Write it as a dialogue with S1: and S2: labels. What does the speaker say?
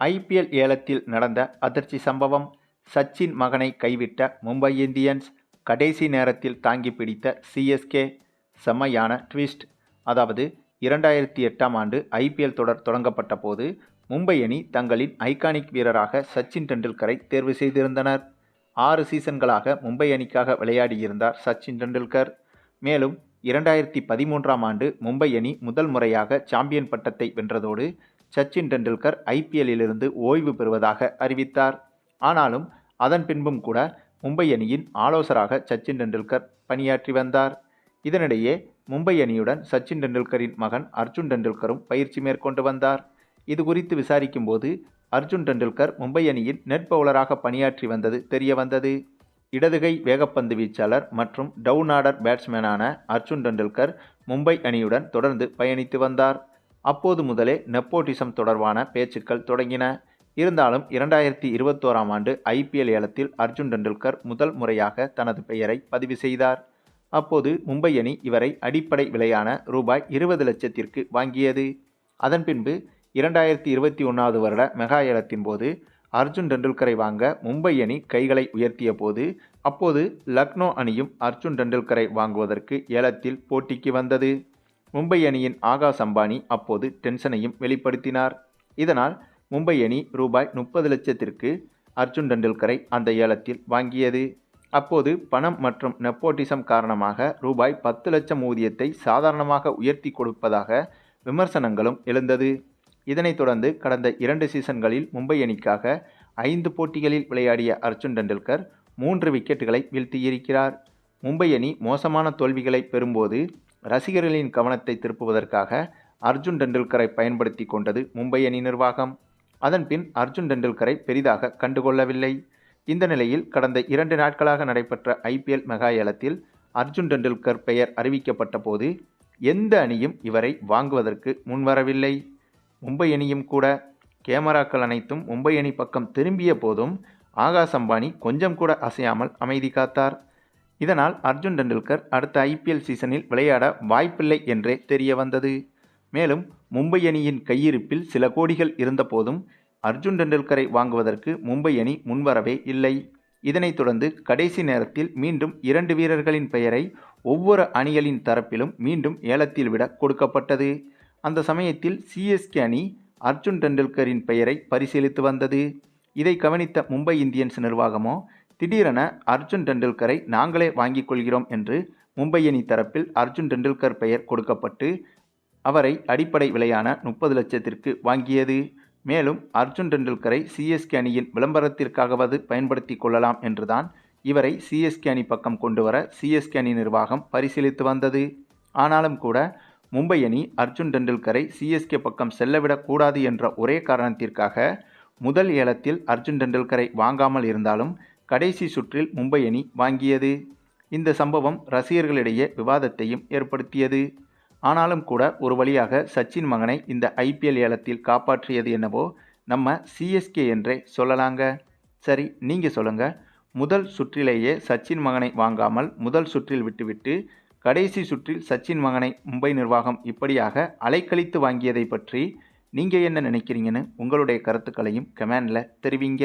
S1: IPL ஏலத்தில் நடந்த அதிர்ச்சி சம்பவம் சச்சின் மகனை கைவிட்ட மும்பை இந்தியன்ஸ் கடைசி நேரத்தில் தாங்கி பிடித்த சிஎஸ்கே செம்மையான ட்விஸ்ட் அதாவது இரண்டாயிரத்தி எட்டாம் ஆண்டு ஐபிஎல் தொடர் தொடங்கப்பட்ட போது மும்பை அணி தங்களின் ஐகானிக் வீரராக சச்சின் டெண்டுல்கரை தேர்வு செய்திருந்தனர். ஆறு சீசன்களாக மும்பை அணிக்காக விளையாடியிருந்தார் சச்சின் டெண்டுல்கர். மேலும் இரண்டாயிரத்தி பதிமூன்றாம் ஆண்டு மும்பை அணி முதல் முறையாக சாம்பியன் பட்டத்தை வென்றதோடு சச்சின் டெண்டுல்கர் ஐபிஎல்லிலிருந்து ஓய்வு பெறுவதாக அறிவித்தார். ஆனாலும் அதன் பின்பும் கூட மும்பை அணியின் ஆலோசராக சச்சின் டெண்டுல்கர் பணியாற்றி வந்தார். இதனிடையே மும்பை அணியுடன் சச்சின் டெண்டுல்கரின் மகன் அர்ஜுன் டெண்டுல்கரும் பயிற்சி மேற்கொண்டு வந்தார். இது குறித்து விசாரிக்கும் போது அர்ஜுன் டெண்டுல்கர் மும்பை அணியின் நெட் பவுலராக பணியாற்றி வந்தது தெரிய வந்தது இடதுகை வேகப்பந்து வீச்சாளர் மற்றும் டவுன் ஆர்டர் பேட்ஸ்மேனான அர்ஜுன் டெண்டுல்கர் மும்பை அணியுடன் தொடர்ந்து பயணித்து வந்தார். அப்போது முதலே நெப்போட்டிசம் தொடர்பான பேச்சுக்கள் தொடங்கின. இருந்தாலும் இரண்டாயிரத்தி இருபத்தோராம் ஆண்டு ஐபிஎல் ஏலத்தில் அர்ஜுன் டெண்டுல்கர் முதல் முறையாக தனது பெயரை பதிவு செய்தார். அப்போது மும்பை அணி இவரை அடிப்படை விலையான ரூபாய் இருபது லட்சத்திற்கு வாங்கியது. அதன் பின்பு இரண்டாயிரத்தி இருபத்தி ஒன்றாவது வருட மெகா ஏலத்தின் போது அர்ஜுன் டெண்டுல்கரை வாங்க மும்பை அணி கைகளை உயர்த்திய போது அப்போது லக்னோ அணியும் அர்ஜுன் டெண்டுல்கரை வாங்குவதற்கு ஏலத்தில் போட்டிக்கு வந்தது. மும்பை அணியின் ஆகாஷ் அம்பானி அப்போது டென்ஷனையும் வெளிப்படுத்தினார். இதனால் மும்பை அணி ரூபாய் முப்பது லட்சத்திற்கு அர்ஜுன் டெண்டுல்கரை அந்த ஏலத்தில் வாங்கியது. அப்போது பணம் மற்றும் நெப்போட்டிசம் காரணமாக ரூபாய் பத்து லட்சம் ஊதியத்தை சாதாரணமாக உயர்த்தி கொடுப்பதாக விமர்சனங்களும் எழுந்தது. இதனைத் தொடர்ந்து கடந்த இரண்டு சீசன்களில் மும்பை அணிக்காக ஐந்து போட்டிகளில் விளையாடிய அர்ஜுன் டெண்டுல்கர் மூன்று விக்கெட்டுகளை வீழ்த்தியிருக்கிறார். மும்பை அணி மோசமான தோல்விகளை பெறும்போது ரசிகர்களின் கவனத்தை திருப்புவதற்காக அர்ஜுன் டெண்டுல்கரை பயன்படுத்தி கொண்டது மும்பை அணி நிர்வாகம். அதன்பின் அர்ஜுன் டெண்டுல்கரை பெரிதாக கண்டுகொள்ளவில்லை. இந்த நிலையில் கடந்த இரண்டு நாட்களாக நடைபெற்ற ஐபிஎல் மெகா ஏலத்தில் அர்ஜுன் டெண்டுல்கர் பெயர் அறிவிக்கப்பட்ட போது எந்த அணியும் இவரை வாங்குவதற்கு முன்வரவில்லை. மும்பை அணியும் கூட கேமராக்கள் அனைத்தும் மும்பை அணி பக்கம் திரும்பிய போதும் ஆகாஷ் அம்பானி கொஞ்சம் கூட அசையாமல் அமைதி காத்தார். இதனால் அர்ஜுன் டெண்டுல்கர் அடுத்த ஐபிஎல் சீசனில் விளையாட வாய்ப்பில்லை என்றே தெரிய வந்தது. மேலும் மும்பை அணியின் கையிருப்பில் சில கோடிகள் இருந்தபோதும் அர்ஜுன் டெண்டுல்கரை வாங்குவதற்கு மும்பை அணி முன்வரவே இல்லை. இதனைத் தொடர்ந்து கடைசி நேரத்தில் மீண்டும் இரண்டு வீரர்களின் பெயரை ஒவ்வொரு அணிகளின் தரப்பிலும் மீண்டும் ஏலத்தில் விட கொடுக்கப்பட்டது. அந்த சமயத்தில் சிஎஸ்கே அணி அர்ஜுன் டெண்டுல்கரின் பெயரை பரிசீலித்து வந்தது. இதை கவனித்த மும்பை இந்தியன்ஸ் நிர்வாகமோ திடீரென அர்ஜுன் டெண்டுல்கரை நாங்களே வாங்கிக் கொள்கிறோம் என்று மும்பை அணி தரப்பில் அர்ஜுன் டெண்டுல்கர் பெயர் கொடுக்கப்பட்டு அவரை அடிப்படை விலையான முப்பது லட்சத்திற்கு வாங்கியது. மேலும் அர்ஜுன் டெண்டுல்கரை சிஎஸ்கே அணியின் விளம்பரத்திற்காகவது பயன்படுத்தி கொள்ளலாம் என்றுதான் இவரை சிஎஸ்கே அணி பக்கம் கொண்டு வர சிஎஸ்கே அணி நிர்வாகம் பரிசீலித்து வந்தது. ஆனாலும் கூட மும்பை அணி அர்ஜுன் டெண்டுல்கரை சிஎஸ்கே பக்கம் செல்லவிடக்கூடாது என்ற ஒரே காரணத்திற்காக முதல் ஏலத்தில் அர்ஜுன் டெண்டுல்கரை வாங்காமல் இருந்தாலும் கடைசி சுற்றில் மும்பை அணி வாங்கியது. இந்த சம்பவம் ரசிகர்களிடையே விவாதத்தையும் ஏற்படுத்தியது. ஆனாலும் கூட ஒரு வழியாக சச்சின் மகனை இந்த ஐபிஎல் ஏலத்தில் காப்பாற்றியது என்னவோ நம்ம சிஎஸ்கே என்றே சொல்லலாங்க. சரி நீங்கள் சொல்லுங்கள் முதல் சுற்றிலேயே சச்சின் மகனை வாங்காமல் முதல் சுற்றில் விட்டுவிட்டு கடைசி சுற்றில் சச்சின் மகனை மும்பை நிர்வாகம் இப்படியாக அலைக்கழித்து வாங்கியதை பற்றி நீங்கள் என்ன நினைக்கிறீங்கன்னு உங்களுடைய கருத்துக்களையும் கமெண்டில் தெரிவிங்க.